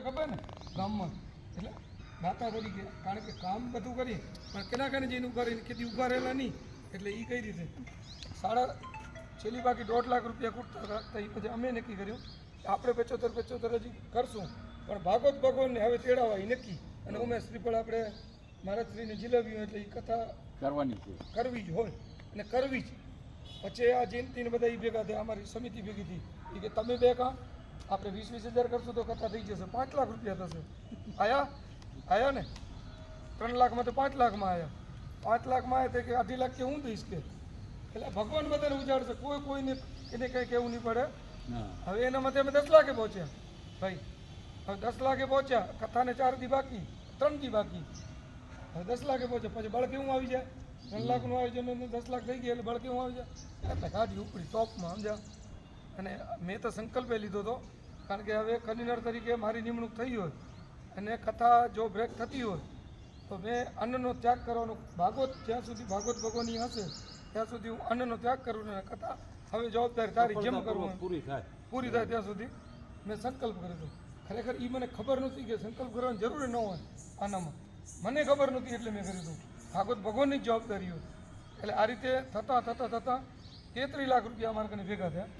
ખબર ને? ગામમાં. એટલે દાતા તરીકે કારણ કે કામ બધું કરી પણ કેના કારણે જઈને ઊભા રહીને કેટલી ઊભા રહેલા નહીં. એટલે એ કઈ રીતે? સાડા છેલ્લી બાકી દોઢ લાખ રૂપિયા કૂટતા હતા. એ પછી અમે નક્કી કર્યું કે આપણે પચોતેર પચોતેર હજી કરશું. પણ ભાગવત ભગવાનને હવે તેડાવા એ નક્કી. અને ઉમેશ શ્રીફળ આપણે મહારાજશ્રીને જીલાવ્યું એટલે એ કથા કરવાની છે. કરવી જ હોય. અને કરવી જ. પછી આ જયંતિને બધા એ ભેગા થયા. અમારી સમિતિ ભેગી થઈ. એ કે તમે બે કામ આપણે વીસ વીસ હજાર કરશું તો કથા થઈ જશે. પાંચ લાખ રૂપિયા થશે. આયા? આયા ને? ત્રણ લાખમાં તો પાંચ લાખમાં આવ્યા પાંચ લાખમાં આવ્યા તો કે અઢી લાખ કે હું દઈશ કે? એટલે ભગવાન બધાને ઉજાડશે. કોઈ કોઈને એને કંઈ કહેવું નહીં પડે. હવે એના માટે અમે દસ લાખે પહોંચ્યા. ભાઈ હવે દસ લાખે પહોંચ્યા. કથાને ચાર દી બાકી. ત્રણ દી બાકી. હવે દસ લાખે પહોંચ્યા. પછી બળ કેવું આવી જાય? ત્રણ લાખનું આવી જાય દસ લાખ થઈ ગયા એટલે બળ કેવું આવી જાય? એટલે ગાડી ઉપડી ટોપમાં સમજા અને મેં તો સંકલ્પે લીધો હતો કારણ કે હવે કન્વીનર તરીકે મારી નિમણૂક થઈ હોય અને કથા જો બ્રેક થતી હોય તો મેં અન્નનો ત્યાગ કરવાનો ભાગવત જ્યાં સુધી ભાગવત ભગવાનની હશે ત્યાં સુધી હું અન્નનો ત્યાગ કરું અને કથા હવે જવાબદારી તારી જેમ કરવું પૂરી થાય. પૂરી થાય ત્યાં સુધી. મેં સંકલ્પ કર્યો હતો. ખરેખર એ મને ખબર નહોતી કે સંકલ્પ કરવાની જરૂર ન હોય આનામાં. મને ખબર નહોતી એટલે મેં કર્યું હતું. ભાગવત ભગવાનની જ જવાબદારી હોય. એટલે આ રીતે થતાં થતાં થતાં તેત્રીસ લાખ રૂપિયા અમારા કને ભેગા થયા.